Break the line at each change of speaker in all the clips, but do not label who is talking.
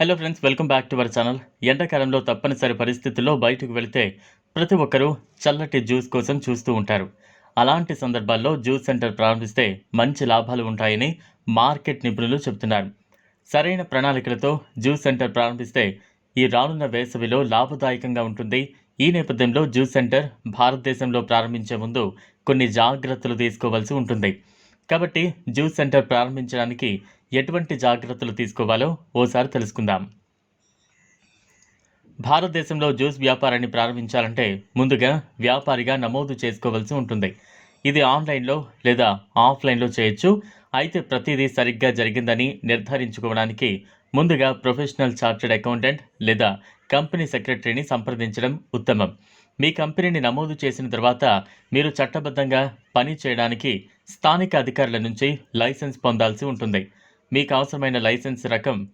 Hello friends welcome back to our channel ఎండాకాలంలో తప్పనిసరి పరిస్థితుల్లో బయటకు వెళితే ప్రతి ఒక్కరూ చల్లటి జ్యూస్ కోసం చూస్తూ ఉంటారు. అలాంటి సందర్భాల్లో జ్యూస్ సెంటర్ ప్రారంభిస్తే మంచి లాభాలు ఉంటాయని మార్కెట్ నిపుణులు చెబుతున్నారు. సరైన ప్రణాళికలతో జ్యూస్ సెంటర్ ప్రారంభిస్తే ఈ రానున్న వేసవిలో లాభదాయకంగా ఉంటుంది. ఈ నేపథ్యంలో జ్యూస్ సెంటర్ భారతదేశంలో ప్రారంభించే ముందు కొన్ని జాగ్రత్తలు తీసుకోవాల్సి ఉంటుంది. కాబట్టి జ్యూస్ సెంటర్ ప్రారంభించడానికి ఎటువంటి జాగ్రత్తలు తీసుకోవాలో ఓసారి తెలుసుకుందాం. భారతదేశంలో జ్యూస్ వ్యాపారాన్ని ప్రారంభించాలంటే ముందుగా వ్యాపారిగా నమోదు చేసుకోవాల్సి ఉంటుంది. ఇది ఆన్లైన్లో లేదా ఆఫ్లైన్లో చేయొచ్చు. అయితే ప్రతిదీ సరిగ్గా జరిగిందని నిర్ధారించుకోవడానికి ముందుగా ప్రొఫెషనల్ చార్టెడ్ అకౌంటెంట్ లేదా కంపెనీ సెక్రటరీని సంప్రదించడం ఉత్తమం. మీ కంపెనీని నమోదు చేసిన తర్వాత మీరు చట్టబద్ధంగా పని చేయడానికి స్థానిక అధికారుల నుంచి లైసెన్స్ పొందాల్సి ఉంటుంది. మీకు అవసరమైన లైసెన్స్ రకం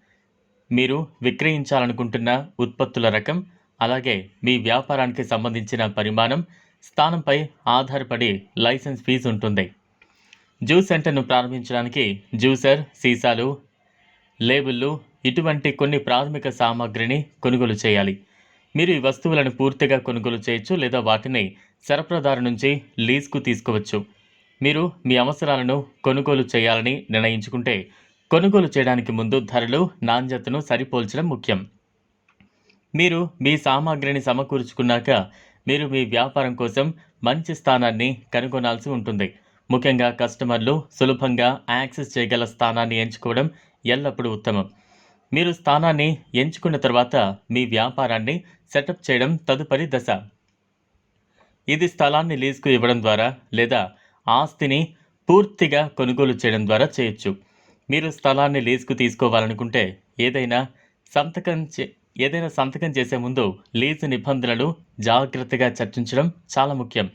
మీరు విక్రయించాలనుకుంటున్న ఉత్పత్తుల రకం అలాగే మీ వ్యాపారానికి సంబంధించిన పరిమాణం స్థానంపై ఆధారపడి లైసెన్స్ ఫీజు ఉంటుంది. జ్యూస్ సెంటర్ను ప్రారంభించడానికి జ్యూసర్ సీసాలు లేబుళ్ళు ఇటువంటి కొన్ని ప్రాథమిక సామాగ్రిని కొనుగోలు చేయాలి. మీరు ఈ వస్తువులను పూర్తిగా కొనుగోలు చేయొచ్చు లేదా వాటిని సరఫరాదారు నుంచి లీజ్కు తీసుకోవచ్చు. మీరు మీ అవసరాలను కొనుగోలు చేయాలని నిర్ణయించుకుంటే కొనుగోలు చేయడానికి ముందు ధరలు నాణ్యతను సరిపోల్చడం ముఖ్యం. మీరు మీ సామాగ్రిని సమకూర్చుకున్నాక మీరు మీ వ్యాపారం కోసం మంచి స్థానాన్ని కనుగొనాల్సి ఉంటుంది. ముఖ్యంగా కస్టమర్లు సులభంగా యాక్సెస్ చేయగల స్థానాన్ని ఎంచుకోవడం ఎల్లప్పుడూ ఉత్తమం. మీరు స్థానాన్ని ఎంచుకున్న తర్వాత మీ వ్యాపారాన్ని సెటప్ చేయడం తదుపరి దశ. ఇది స్థలాన్ని లీజుకు ఇవ్వడం ద్వారా లేదా ఆస్తిని పూర్తిగా కొనుగోలు చేయడం ద్వారా చేయొచ్చు. మీరు స్థలాన్ని లీజుకు తీసుకోవాలనుకుంటే ఏదైనా సంతకం చే ఏదైనా సంతకం చేసే ముందు లీజు నిబంధనలు జాగ్రత్తగా చర్చించడం చాలా ముఖ్యం.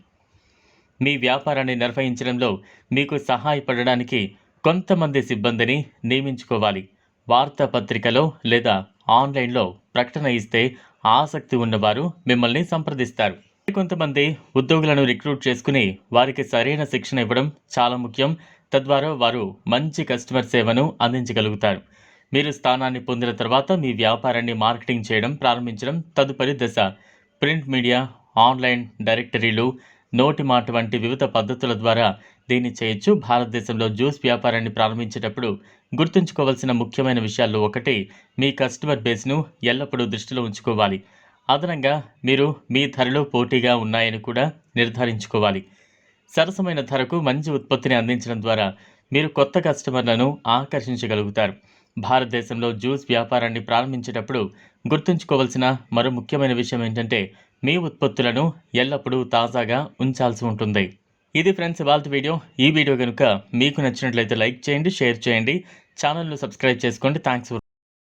మీ వ్యాపారాన్ని నిర్వహించడంలో మీకు సహాయపడడానికి కొంతమంది సిబ్బందిని నియమించుకోవాలి. వార్తాపత్రికలో లేదా ఆన్లైన్లో ప్రకటన ఇస్తే ఆసక్తి ఉన్నవారు మిమ్మల్ని సంప్రదిస్తారు. కొంతమంది ఉద్యోగులను రిక్రూట్ చేసుకుని వారికి సరైన శిక్షణ ఇవ్వడం చాలా ముఖ్యం. తద్వారా వారు మంచి కస్టమర్ సేవను అందించగలుగుతారు. మీరు స్థానాన్ని పొందిన తర్వాత మీ వ్యాపారాన్ని మార్కెటింగ్ చేయడం ప్రారంభించడం తదుపరి దశ. ప్రింట్ మీడియా ఆన్లైన్ డైరెక్టరీలు నోటి మాట వంటి వివిధ పద్ధతుల ద్వారా దీన్ని చేయొచ్చు. భారతదేశంలో జ్యూస్ వ్యాపారాన్ని ప్రారంభించేటప్పుడు గుర్తుంచుకోవాల్సిన ముఖ్యమైన విషయాల్లో ఒకటి మీ కస్టమర్ బేస్ను ఎల్లప్పుడూ దృష్టిలో ఉంచుకోవాలి. అదనంగా మీరు మీ ధరలో పోటీగా ఉన్నాయని కూడా నిర్ధారించుకోవాలి. సరసమైన ధరకు మంచి ఉత్పత్తిని అందించడం ద్వారా మీరు కొత్త కస్టమర్లను ఆకర్షించగలుగుతారు. భారతదేశంలో జ్యూస్ వ్యాపారాన్ని ప్రారంభించేటప్పుడు గుర్తుంచుకోవాల్సిన మరో ముఖ్యమైన విషయం ఏంటంటే మీ ఉత్పత్తులను ఎల్లప్పుడూ తాజాగా ఉంచాల్సి ఉంటుంది. ఇది ఫ్రెండ్స్ ఇవాళ వీడియో. ఈ వీడియో కనుక మీకు నచ్చినట్లయితే లైక్ చేయండి షేర్ చేయండి. ఛానల్ను సబ్స్క్రైబ్ చేసుకోండి. థ్యాంక్స్